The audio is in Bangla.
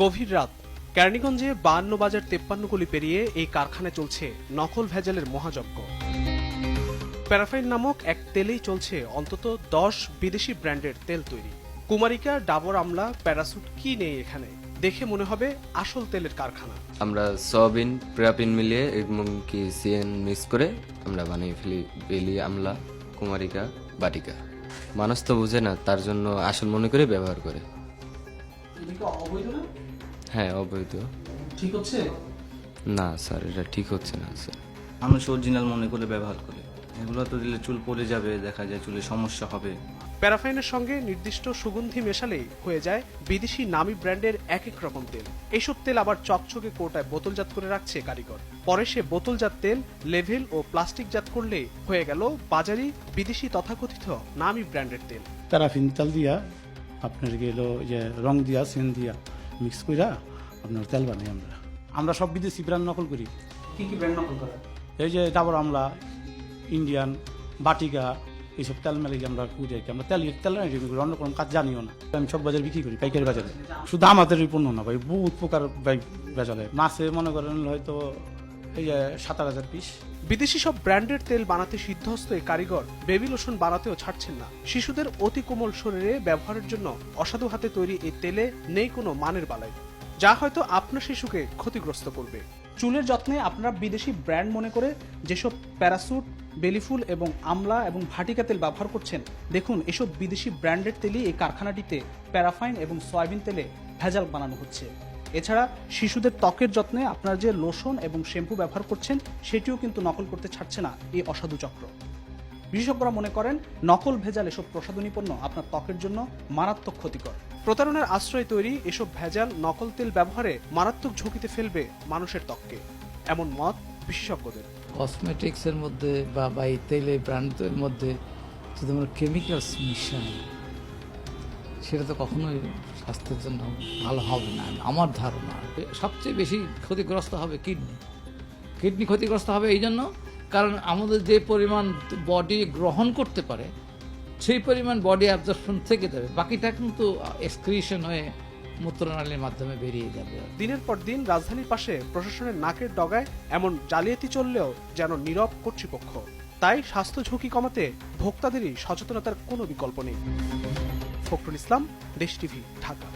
গভীর রাত, কেরানীগঞ্জে বান্ন বাজার তেপ্পান্ন গুলি পেরিয়ে এই কারখানায় চলছে নকল ভেজালের মহাযজ্ঞ। প্যারাফাইন নামক এক তেলেই চলছে অন্তত দশ বিদেশি ব্র্যান্ডের তেল তৈরি। কুমারিকা, ডাবর আমলা, প্যারাসুট কি নেই এখানে? দেখে মনে হবে আসল তেলের কারখানা। আমরা সয়াবিন প্রাপিন মিলিয়ে এবং কি সিএন মিক্স করে আমরা বানিয়ে ফেলি বেলি, আমলা, কুমারিকা, বাটিকা। মানুষ তো বুঝে না, তার জন্য আসল মনে করে ব্যবহার করে। হ্যাঁ অবৈধ। ঠিক হচ্ছে? না স্যার এটা ঠিক হচ্ছে না স্যার। মানুষ অরিজিনাল মনে করে ব্যবহার করে। এগুলো তো দিলে চুল পড়ে যাবে দেখা যায় চুলে সমস্যা হবে। প্যারাফাইনের সঙ্গে নির্দিষ্ট সুগন্ধি মেশালেই হয়ে যায় বিদেশি নামী ব্র্যান্ডের এক এক রকম তেল। এইসব তেল আবার চকচকে কোটায় বোতলজাত করে রাখছে কারিগর। পরে সে বোতলজাত তেল লেভেল ও প্লাস্টিকজাত করলে হয়ে গেল বাজারি বিদেশি তথাকথিত নামী ব্র্যান্ডের তেল। প্যারাফিন তেল দিয়া আপনার গেল যে রং দিয়া সেন দিয়া মিক্স কইরা আপনার তেল বানাই আমরা। আমরা সব বিদেশি ব্র্যান্ড নকল করি। কি কি ব্র্যান্ড নকল করা এই যে ডাবর আমলা ইন্ডিয়ান বাটিকা এইসব তেল মেলে আমরা করি আর কি আমরা তেল তেল অন্য কোনো কাজ জানিও না। আমি সব বাজারে বিক্রি করি পাইকারি বাজারে। শুধু আমাদের পণ্য না ভাই বহুত প্রকার ভাই বেচালে। মাসে মনে করেন হয়তো সাতার হাজার পিস বিদেশি সব ব্র্যান্ডের তেল বানাতে সিদ্ধহস্ত এই কারিগর বেবি লোশন বানাতেও ছাড়ছেন না। শিশুদের অতি কোমল শরীরে ব্যবহারের জন্য অসাধু হাতে তৈরি এই তেলে নেই কোনো মানের বালাই যা হয়তো আপনার শিশুকে ক্ষতিগ্রস্ত করবে। চুলের যত্নে আপনারা বিদেশি ব্র্যান্ড মনে করে যেসব প্যারাসুট বেলিফুল এবং আমলা এবং ভাটিকা তেল ব্যবহার করছেন দেখুন এসব বিদেশি ব্র্যান্ডের তেলই এই কারখানাটিতে প্যারাফাইন এবং সয়াবিন তেলে ভেজাল বানানো হচ্ছে। এছাড়া শিশুদের ত্বকের যত্নে আপনারা যে লোশন এবং শ্যাম্পু ব্যবহার করছেন, সেটিও কিন্তু নকল করতে ছাড়ছে না এই অসাধু চক্র। বিশেষজ্ঞরা মনে করেন, নকল ভেজাল এসব প্রসাধনী পণ্য আপনার ত্বকের জন্য মারাত্মক ক্ষতিকর। প্রতারণার আশ্রয় তৈরি এসব ভেজাল নকল তেল ব্যবহারে মারাত্মক ঝুঁকিতে ফেলবে মানুষের ত্বককে। এমন মত বিশেষজ্ঞদের। কসমেটিক্সের মধ্যে বা এই তেলে ব্র্যান্ডের মধ্যে আমরা কেমিক্যালস মিশাই সেটা তো কখনোই স্বাস্থ্যের জন্য ভালো হবে না, আমার ধারণা। সবচেয়ে বেশি ক্ষতিগ্রস্ত হবে কিডনি। কিডনি ক্ষতিগ্রস্ত হবে এই জন্য কারণ আমাদের যে পরিমাণ বডি গ্রহণ করতে পারে, সেই পরিমাণ বডি অ্যাবজর্পশন থেকে যাবে। বাকিটা কিন্তু এক্সক্রিশন হয়ে মূত্রনালীর মাধ্যমে বেরিয়ে যাবে। দিনের পর দিন রাজধানীর পাশে প্রশাসনের নাকের ডগায় এমন জালিয়াতি চললেও যেন নীরব কর্তৃপক্ষ। তাই স্বাস্থ্য ঝুঁকি কমাতে ভোক্তাদেরই সচেতনতার কোনো বিকল্প নেই। ফখরুল ইসলাম দেশ টিভি ঢাকা।